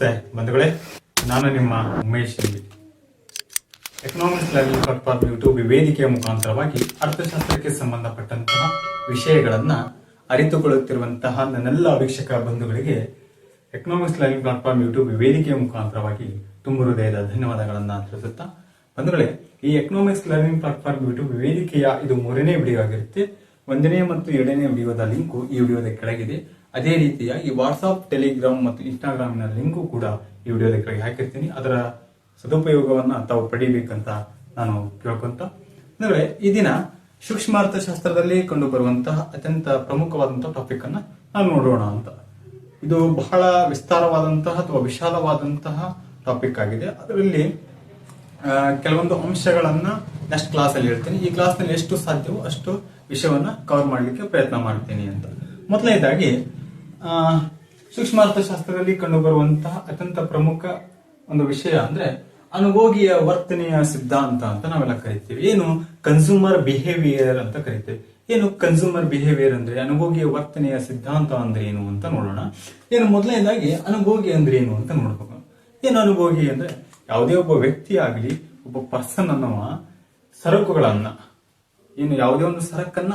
ನಮಸ್ತೆ ಬಂಧುಗಳೇ, ನಾನು ನಿಮ್ಮ Umesh economics learning platform YouTube ವೇದಿಕೆಯ ಮುಖಾಂತರವಾಗಿ ಅರ್ಥಶಾಸ್ತ್ರಕ್ಕೆ ಸಂಬಂಧಪಟ್ಟಂತಹ ವಿಷಯಗಳನ್ನ ಅರಿತುಕೊಳ್ಳುತ್ತಿರುವಂತಹ ನನ್ನೆಲ್ಲ ವೀಕ್ಷಕ ಬಂಧುಗಳಿಗೆ ಎಕನಾಮಿಕ್ಸ್ ಲರ್ನಿಂಗ್ ಪ್ಲಾಟ್ಫಾರ್ಮ್ ಯೂಟ್ಯೂಬ್ ವೇದಿಕೆಯ ಮುಖಾಂತರವಾಗಿ ತುಂಬ ಹೃದಯದ ಧನ್ಯವಾದಗಳನ್ನು ತಿಳಿಸುತ್ತಾ ಬಂಧುಗಳೇ, ಈ ಎಕನಾಮಿಕ್ಸ್ ಲರ್ನಿಂಗ್ ಪ್ಲಾಟ್ಫಾರ್ಮ್ ಯೂಟ್ಯೂಬ್ ವೇದಿಕೆಯ ಇದು ಮೂರನೇ ವಿಡಿಯೋ ಆಗಿರುತ್ತೆ. ಒಂದನೇ ಮತ್ತು ಎರಡನೇ ವಿಡಿಯೋದ ಲಿಂಕು ಈ ವಿಡಿಯೋದ ಕೆಳಗಿದೆ. ಅದೇ ರೀತಿಯಾಗಿ ವಾಟ್ಸಾಪ್ ಟೆಲಿಗ್ರಾಮ್ ಮತ್ತು ಇನ್ಸ್ಟಾಗ್ರಾಮಿನ ಲಿಂಕು ಕೂಡ ಈ ವಿಡಿಯೋ ಕೆಳಗೆ ಹಾಕಿರ್ತೀನಿ. ಅದರ ಸದುಪಯೋಗವನ್ನು ತಾವು ಪಡಿಬೇಕಂತ ನಾನು ಕೇಳ್ಕೊಂತ ಅಂದರೆ ಈ ದಿನ ಸೂಕ್ಷ್ಮ ಅರ್ಥಶಾಸ್ತ್ರದಲ್ಲಿ ಕಂಡುಬರುವಂತಹ ಅತ್ಯಂತ ಪ್ರಮುಖವಾದಂತಹ ಟಾಪಿಕ್ ಅನ್ನ ನಾವು ನೋಡೋಣ ಅಂತ. ಇದು ಬಹಳ ವಿಸ್ತಾರವಾದಂತಹ ಅಥವಾ ವಿಶಾಲವಾದಂತಹ ಟಾಪಿಕ್ ಆಗಿದೆ. ಅದರಲ್ಲಿ ಕೆಲವೊಂದು ಅಂಶಗಳನ್ನ ನೆಕ್ಸ್ಟ್ ಕ್ಲಾಸ್ ಅಲ್ಲಿ ಹೇಳ್ತೀನಿ. ಈ ಕ್ಲಾಸ್ನಲ್ಲಿ ಎಷ್ಟು ಸಾಧ್ಯವೋ ಅಷ್ಟು ವಿಷಯವನ್ನ ಕವರ್ ಮಾಡಲಿಕ್ಕೆ ಪ್ರಯತ್ನ ಮಾಡ್ತೀನಿ ಅಂತ. ಮೊದಲನೇದಾಗಿ ಸೂಕ್ಷ್ಮ ಅರ್ಥಶಾಸ್ತ್ರದಲ್ಲಿ ಕಂಡುಬರುವಂತಹ ಅತ್ಯಂತ ಪ್ರಮುಖ ಒಂದು ವಿಷಯ ಅಂದ್ರೆ ಅನುಭೋಗಿಯ ವರ್ತನೆಯ ಸಿದ್ಧಾಂತ ಅಂತ ನಾವೆಲ್ಲ ಕರಿತೀವಿ. ಏನು ಕನ್ಸ್ಯೂಮರ್ ಬಿಹೇವಿಯರ್ ಅಂತ ಕರಿತೇವೆ. ಏನು ಕನ್ಸ್ಯೂಮರ್ ಬಿಹೇವಿಯರ್ ಅಂದ್ರೆ ಅನುಭೋಗಿಯ ವರ್ತನೆಯ ಸಿದ್ಧಾಂತ ಅಂದ್ರೆ ಏನು ಅಂತ ನೋಡೋಣ. ಏನು ಮೊದಲನೇದಾಗಿ ಅನುಭೋಗಿ ಅಂದ್ರೆ ಏನು ಅಂತ ನೋಡ್ಬೇಕು. ಏನು ಅನುಭೋಗಿ ಅಂದ್ರೆ ಯಾವುದೇ ಒಬ್ಬ ವ್ಯಕ್ತಿ ಆಗಲಿ, ಒಬ್ಬ ಪರ್ಸನ್ ಅನ್ನುವ ಸರಕುಗಳನ್ನ, ಏನು ಯಾವುದೇ ಒಂದು ಸರಕನ್ನ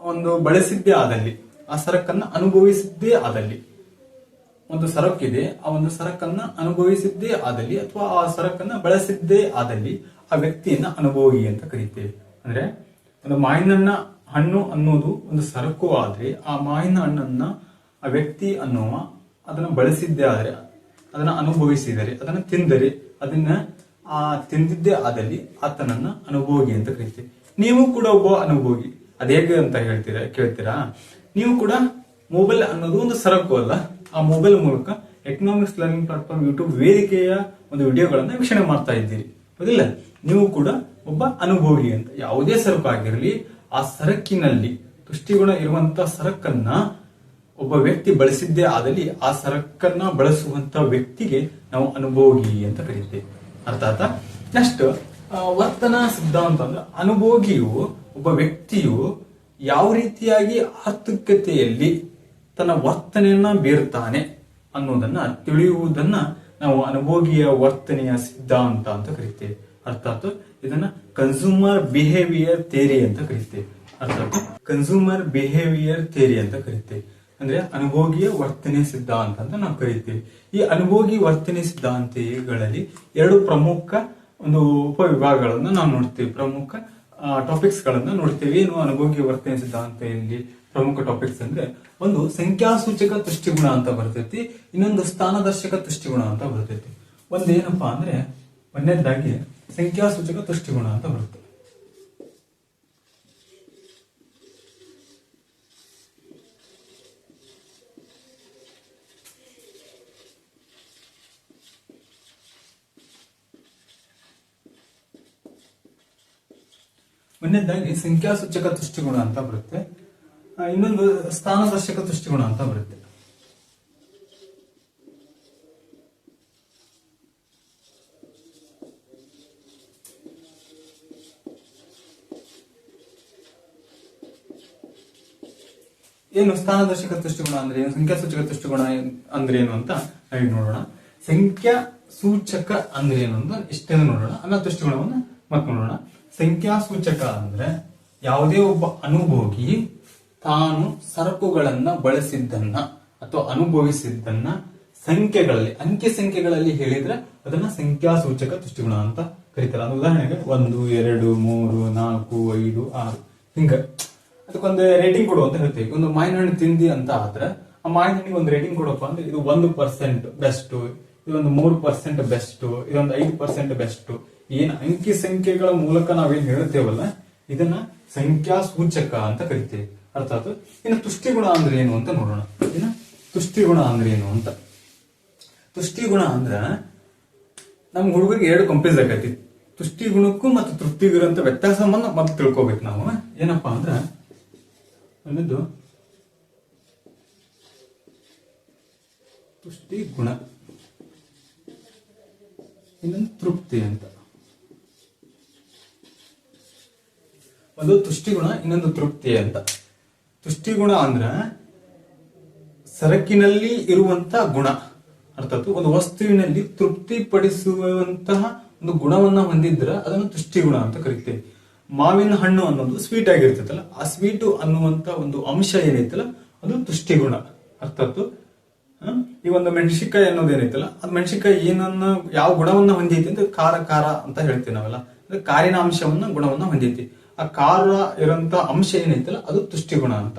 ಒಂದು ಬಳಸಿದ್ದೇ ಆದಲ್ಲಿ ಆ ಸರಕನ್ನ ಅನುಭವಿಸಿದ್ದೇ ಆದಲ್ಲಿ. ಒಂದು ಸರಕಿದೆ, ಆ ಒಂದು ಸರಕನ್ನ ಅನುಭವಿಸಿದ್ದೇ ಆದಲ್ಲಿ ಅಥವಾ ಆ ಸರಕನ್ನ ಬಳಸಿದ್ದೇ ಆದಲ್ಲಿ ಆ ವ್ಯಕ್ತಿಯನ್ನ ಅನುಭೋಗಿ ಅಂತ ಕರೀತೇವೆ. ಅಂದ್ರೆ ಒಂದು ಮಾವಿನಣ್ಣ ಹಣ್ಣು ಅನ್ನೋದು ಒಂದು ಸರಕು ಆದ್ರೆ ಆ ಮಾವಿನ ಹಣ್ಣನ್ನ ಆ ವ್ಯಕ್ತಿ ಅನ್ನುವ ಅದನ್ನ ಬಳಸಿದ್ದೇ ಆದರೆ, ಅದನ್ನ ಅನುಭವಿಸಿದರೆ, ಅದನ್ನ ತಿಂದರೆ, ಅದನ್ನ ಆ ತಿಂದಿದ್ದೇ ಆದಲ್ಲಿ ಆತನನ್ನ ಅನುಭೋಗಿ ಅಂತ ಕರಿತೀವಿ. ನೀವು ಕೂಡ ಒಬ್ಬ ಅನುಭೋಗಿ. ಅದೇಗೆ ಅಂತ ಹೇಳ್ತೀರಾ, ಕೇಳ್ತೀರಾ? ನೀವು ಕೂಡ ಮೊಬೈಲ್ ಅನ್ನೋದು ಒಂದು ಸರಕು ಅಲ್ಲ. ಆ ಮೊಬೈಲ್ ಮೂಲಕ ಎಕನಾಮಿಕ್ಸ್ ಲರ್ನಿಂಗ್ ಪ್ಲಾಟ್ಫಾರ್ಮ್ ಯೂಟ್ಯೂಬ್ ವೇದಿಕೆಯ ಒಂದು ವಿಡಿಯೋಗಳನ್ನ ವೀಕ್ಷಣೆ ಮಾಡ್ತಾ ಇದ್ದೀರಿ. ಹೌದಿಲ್ಲ ನೀವು ಕೂಡ ಒಬ್ಬ ಅನುಭೋಗಿ ಅಂತ ಯಾವುದೇ ಸರಕು ಆಗಿರಲಿ, ಆ ಸರಕಿನಲ್ಲಿ ತುಷ್ಟಿಗುಣ ಇರುವಂತಹ ಸರಕನ್ನ ಒಬ್ಬ ವ್ಯಕ್ತಿ ಬಳಸಿದ್ದೇ ಆದಲ್ಲಿ ಆ ಸರಕನ್ನ ಬಳಸುವಂತ ವ್ಯಕ್ತಿಗೆ ನಾವು ಅನುಭೋಗಿ ಅಂತ ಕರೀತೇವೆ. ಅರ್ಥಾತ ನೆಕ್ಸ್ಟ್ ವರ್ತನಾ ಸಿದ್ಧಾಂತ ಅಂದ್ರೆ ಅನುಭೋಗಿಯು, ಒಬ್ಬ ವ್ಯಕ್ತಿಯು ಯಾವ ರೀತಿಯಾಗಿ ಆರ್ಥಿಕತೆಯಲ್ಲಿ ತನ್ನ ವರ್ತನೆಯನ್ನ ಬೀರ್ತಾನೆ ಅನ್ನೋದನ್ನ ತಿಳಿಯುವುದನ್ನ ನಾವು ಅನುಭೋಗಿಯ ವರ್ತನೆಯ ಸಿದ್ಧಾಂತ ಅಂತ ಕರಿತೇವೆ. ಅರ್ಥಾತ್ ಇದನ್ನ ಕನ್ಸ್ಯೂಮರ್ ಬಿಹೇವಿಯರ್ ಥೇರಿ ಅಂತ ಕರಿತೇವೆ. ಅರ್ಥಾತ್ ಕನ್ಸ್ಯೂಮರ್ ಬಿಹೇವಿಯರ್ ಥೇರಿ ಅಂತ ಕರಿತೇವೆ. ಅಂದ್ರೆ ಅನುಭೋಗಿಯ ವರ್ತನೆ ಸಿದ್ಧಾಂತ ಅಂತ ನಾವು ಕರಿತೀವಿ. ಈ ಅನುಭೋಗಿ ವರ್ತನೆ ಸಿದ್ಧಾಂತಗಳಲ್ಲಿ ಎರಡು ಪ್ರಮುಖ ಒಂದು ಉಪವಿಭಾಗಗಳನ್ನು ನಾವು ನೋಡ್ತೇವೆ. ಪ್ರಮುಖ ಟಾಪಿಕ್ಸ್ ಗಳನ್ನ ನೋಡ್ತೀವಿ. ಏನು ಅನುಭೋಗಿ ವರ್ತನೆ ಸಿದ್ಧಾಂತದಲ್ಲಿ ಪ್ರಮುಖ ಟಾಪಿಕ್ಸ್ ಅಂದ್ರೆ ಒಂದು ಸಂಖ್ಯಾಸೂಚಕ ದೃಷ್ಟಿಗುಣ ಅಂತ ಬರ್ತೈತಿ, ಇನ್ನೊಂದು ಸ್ಥಾನದರ್ಶಕ ದೃಷ್ಟಿಗುಣ ಅಂತ ಬರ್ತೈತಿ. ಒಂದೇನಪ್ಪಾ ಅಂದ್ರೆ, ಒಂದನೇದಾಗಿ ಸಂಖ್ಯಾಸೂಚಕ ದೃಷ್ಟಿಗುಣ ಅಂತ ಬರುತ್ತೆ. ಒಂದನೇದಾಗಿ ಸಂಖ್ಯಾಸೂಚಕ ತುಷ್ಟಿಗುಣ ಅಂತ ಬರುತ್ತೆ. ಇನ್ನೊಂದು ಸ್ಥಾನದರ್ಶಕ ತುಷ್ಟಿಗುಣ ಅಂತ ಬರುತ್ತೆ. ಏನು ಸ್ಥಾನದರ್ಶಕ ತುಷ್ಟಿಗುಣ ಅಂದ್ರೆ ಏನು, ಸಂಖ್ಯಾಸೂಚಕ ತುಷ್ಟಿಗುಣ ಏನ್- ಅಂದ್ರೆ ಏನು ಅಂತ ನಾವೀಗ ನೋಡೋಣ. ಸಂಖ್ಯಾ ಸೂಚಕ ಅಂದ್ರೆ ಏನು ಅಂತ ಇಷ್ಟೇನು ನೋಡೋಣ. ಆಮೇಲೆ ತುಷ್ಟಿಗುಣವನ್ನ ಮತ್ತೆ ನೋಡೋಣ. ಸಂಖ್ಯಾಸೂಚಕ ಅಂದ್ರೆ ಯಾವುದೇ ಒಬ್ಬ ಅನುಭೋಗಿ ತಾನು ಸರಕುಗಳನ್ನ ಬಳಸಿದ್ದನ್ನ ಅಥವಾ ಅನುಭವಿಸಿದ್ದನ್ನ ಸಂಖ್ಯೆಗಳಲ್ಲಿ, ಅಂಕೆ ಸಂಖ್ಯೆಗಳಲ್ಲಿ ಹೇಳಿದ್ರೆ ಅದನ್ನ ಸಂಖ್ಯಾಸೂಚಕ ತುಷ್ಟಿಗುಣ ಅಂತ ಕರೀತಾರೆ. ಅದು ಉದಾಹರಣೆಗೆ ಒಂದು, ಎರಡು, ಮೂರು, ನಾಲ್ಕು, ಐದು, ಆರು. ಹಿಂಗ. ಅದಕ್ಕೊಂದು ರೇಟಿಂಗ್ ಕೊಡು ಅಂತ ಹೇಳ್ತೀವಿ. ಒಂದು ಮಾವಿನ ಹಣ್ಣು ತಿಂದಿ ಅಂತ ಆದ್ರೆ ಆ ಮಾವಿನ ಹಣ್ಣಿಗೆ ಒಂದು ರೇಟಿಂಗ್ ಕೊಡಪ್ಪ ಅಂದ್ರೆ ಇದು ಒಂದು ಪರ್ಸೆಂಟ್ ಬೆಸ್ಟ್ ಇದೊಂದು ಮೂರು ಪರ್ಸೆಂಟ್ ಬೆಸ್ಟ್ ಇದೊಂದು ಐದು ಪರ್ಸೆಂಟ್ ಬೆಸ್ಟ್ ಏನ್ ಅಂಕಿ ಸಂಖ್ಯೆಗಳ ಮೂಲಕ ನಾವೇನ್ ಹೇಳ್ತೇವಲ್ಲ ಇದನ್ನ ಸಂಖ್ಯಾ ಸೂಚಕ ಅಂತ ಕರಿತೇವೆ. ಅರ್ಥಾತ್ ಇನ್ನು ತುಷ್ಟಿಗುಣ ಅಂದ್ರೆ ಏನು ಅಂತ ನೋಡೋಣ. ಏನ ತುಷ್ಟಿಗುಣ ಅಂದ್ರೆ ಏನು ಅಂತ. ತುಷ್ಟಿಗುಣ ಅಂದ್ರ ನಮ್ ಹುಡುಗರಿಗೆ ಎರಡು ಕಂಪೇಸ್ ಆಗೈತಿ ತುಷ್ಟಿ ಗುಣಕ್ಕೂ ಮತ್ತು ತೃಪ್ತಿ ಇರೋಂಥ ವ್ಯತ್ಯಾಸವನ್ನ ಮತ್ತೆ ತಿಳ್ಕೊಬೇಕು ನಾವು. ಏನಪ್ಪಾ ಅಂದ್ರ ಒಂದು ತುಷ್ಟಿ ಗುಣ ಇನ್ನೊಂದು ತೃಪ್ತಿ ಅಂತ. ಒಂದು ತುಷ್ಟಿಗುಣ, ಇನ್ನೊಂದು ತೃಪ್ತಿ ಅಂತ. ತುಷ್ಟಿಗುಣ ಅಂದ್ರೆ ಸರಕಿನಲ್ಲಿ ಇರುವಂತ ಗುಣ. ಅರ್ಥಾತ್ ಒಂದು ವಸ್ತುವಿನಲ್ಲಿ ತೃಪ್ತಿಪಡಿಸುವಂತಹ ಒಂದು ಗುಣವನ್ನ ಹೊಂದಿದ್ರೆ ಅದನ್ನು ತುಷ್ಟಿ ಗುಣ ಅಂತ ಕರಿತೇವೆ. ಮಾವಿನ ಹಣ್ಣು ಅನ್ನೋದು ಸ್ವೀಟ್ ಆಗಿರ್ತೈತಲ್ಲ, ಆ ಸ್ವೀಟು ಅನ್ನುವಂತ ಒಂದು ಅಂಶ ಏನೈತಲ್ಲ, ಅದು ತುಷ್ಟಿ ಗುಣ ಅರ್ಥಾತ್ ಈ ಒಂದು ಮೆಣಸಿಕಾಯಿ ಅನ್ನೋದು ಏನೈತಲ್ಲ ಅದು ಮೆಣಸಿಕಾಯಿ ಏನನ್ನ, ಯಾವ ಗುಣವನ್ನ ಹೊಂದೈತಿ ಅಂತ ಖಾರ ಖಾರ ಅಂತ ಹೇಳ್ತೀವಿ ನಾವೆಲ್ಲ. ಅಂದ್ರೆ ಕಾರಿನ ಅಂಶವನ್ನ ಗುಣವನ್ನ ಹೊಂದೈತಿ. ಆ ಕಾರ ಇರುವಂತ ಅಂಶ ಏನೈತಲ್ಲ ಅದು ತುಷ್ಟಿ ಗುಣ ಅಂತ.